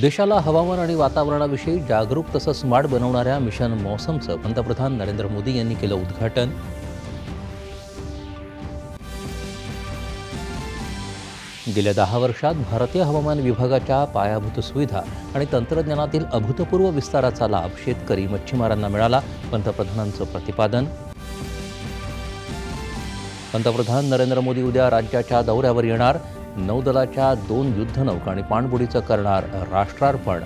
देशाला हवामान आणि वातावरणाविषयी जागरूक तसं स्मार्ट बनवणाऱ्या मिशन मौसमचं पंतप्रधान नरेंद्र मोदी यांनी केलं उद्घाटन. गेल्या दहा वर्षात भारतीय हवामान विभागाच्या पायाभूत सुविधा आणि तंत्रज्ञानातील अभूतपूर्व विस्ताराचा लाभ शेतकरी मच्छीमारांना मिळाला पंतप्रधानांचं प्रतिपादन. पंतप्रधान नरेंद्र मोदी उद्या राज्याच्या दौऱ्यावर येणार नौदलाच्या दोन युद्धनौका आणि पाणबुडीचं करणार राष्ट्रार्पण.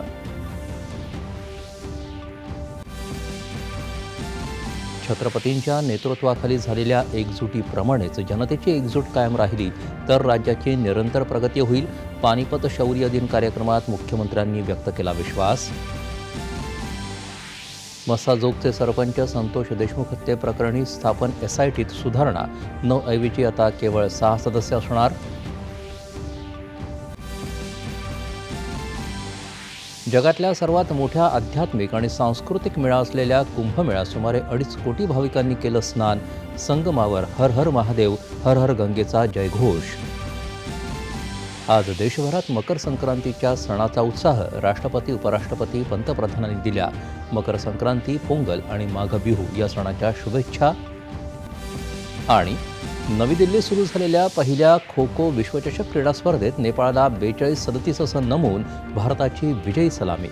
छत्रपतींच्या नेतृत्वाखाली झालेल्या एकजुटीप्रमाणेच जनतेची एकजूट कायम राहिली तर राज्याची निरंतर प्रगती होईल पानिपत शौर्य दिन कार्यक्रमात मुख्यमंत्र्यांनी व्यक्त केला विश्वास. मसाजोगचे सरपंच संतोष देशमुख हत्येप्रकरणी स्थापन एसआयटीत सुधारणा नऊ ऐवजी आता केवळ सहा सदस्य असणार जगातल्या सर्वात मोठ्या आध्यात्मिक आणि सांस्कृतिक मेळा असलेल्या कुंभमेळ्यात सुमारे अडीच कोटी भाविकांनी केलं स्नान. संगमावर हर हर महादेव हर हर गंगेचा जयघोष. आज देशभरात मकर संक्रांतीच्या सणाचा उत्साह राष्ट्रपती उपराष्ट्रपती पंतप्रधानांनी दिल्या. मकर संक्रांती पोंगल आणि माघबिहू या सणाच्या शुभेच्छा आणि नवी दिल्लीत सुरू झालेल्या पहिल्या खो खो विश्वचषक क्रीडा स्पर्धेत नेपाळला बेचाळीस सदतीस असं नमून भारताची विजयी सलामी.